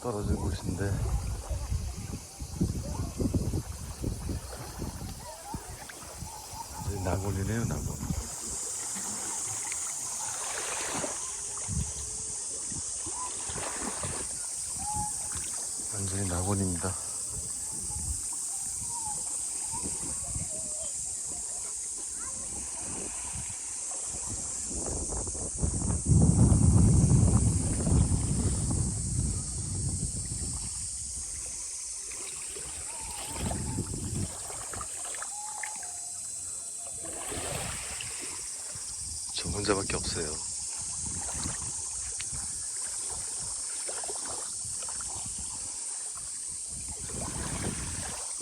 떨어진 곳인데. 완전히 낙원이네요 낙원. 완전히 낙원입니다 저 혼자밖에 없어요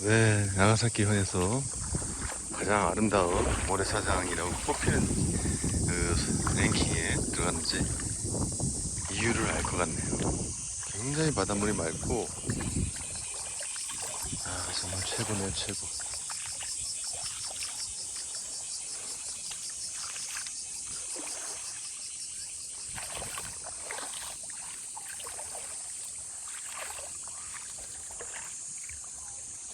왜 나가사키 현에서 가장 아름다운 모래사장이라고 뽑히는 그 랭킹에 들어갔는지 이유를 알 것 같네요. 굉장히 바닷물이 맑고 아 정말 최고네요 최고.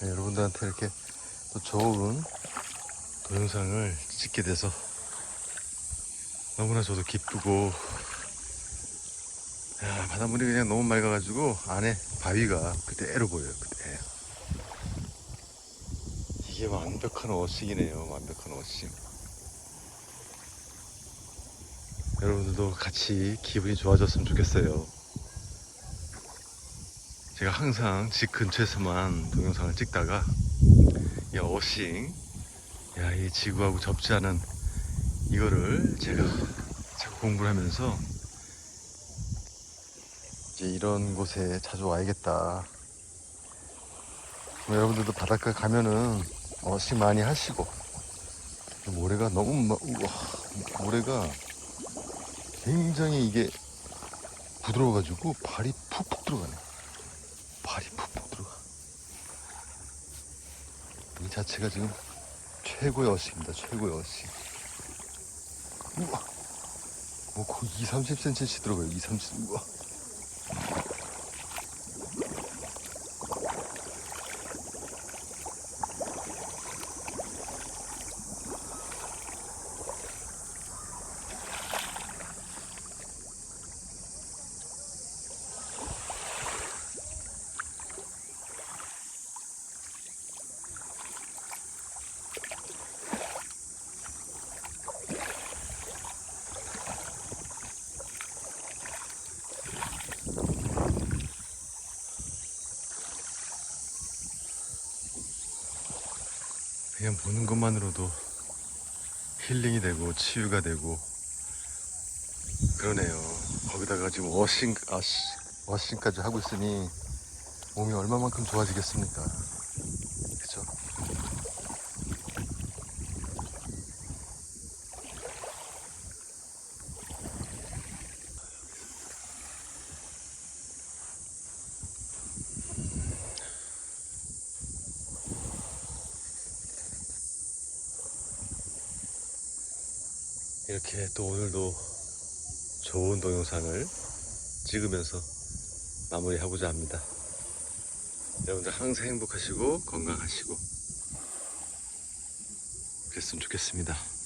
여러분들한테 이렇게 또 좋은 동영상을 찍게 돼서 너무나 저도 기쁘고 야, 바닷물이 그냥 너무 맑아가지고 안에 바위가 그대로 보여요 그대로 이게 완벽한 어싱이네요 완벽한 어싱 여러분들도 같이 기분이 좋아졌으면 좋겠어요 제가 항상 집 근처에서만 동영상을 찍다가 이 어싱. 야이 지구하고 접지 않은 이거를 제가 자꾸 공부를 하면서 이제 이런 곳에 자주 와야겠다. 뭐 여러분들도 바닷가 가면은 어싱 많이 하시고 모래가 너무 마- 우와 모래가 굉장히 이게 부드러워가지고 발이 푹푹 들어가네 발이 푹푹 들어가. 이 자체가 지금 최고의 어식입니다. 최고의 어식. 우와. 뭐 거의 2, 30cm씩 들어가요. 2, 30. 우와. 그냥 보는 것만으로도 힐링이 되고 치유가 되고 그러네요. 거기다가 지금 워싱 아씨 워싱까지 하고 있으니 몸이 얼마만큼 좋아지겠습니까? 그죠? 이렇게 또 오늘도 좋은 동영상을 찍으면서 마무리하고자 합니다. 여러분들 항상 행복하시고 건강하시고 그랬으면 좋겠습니다.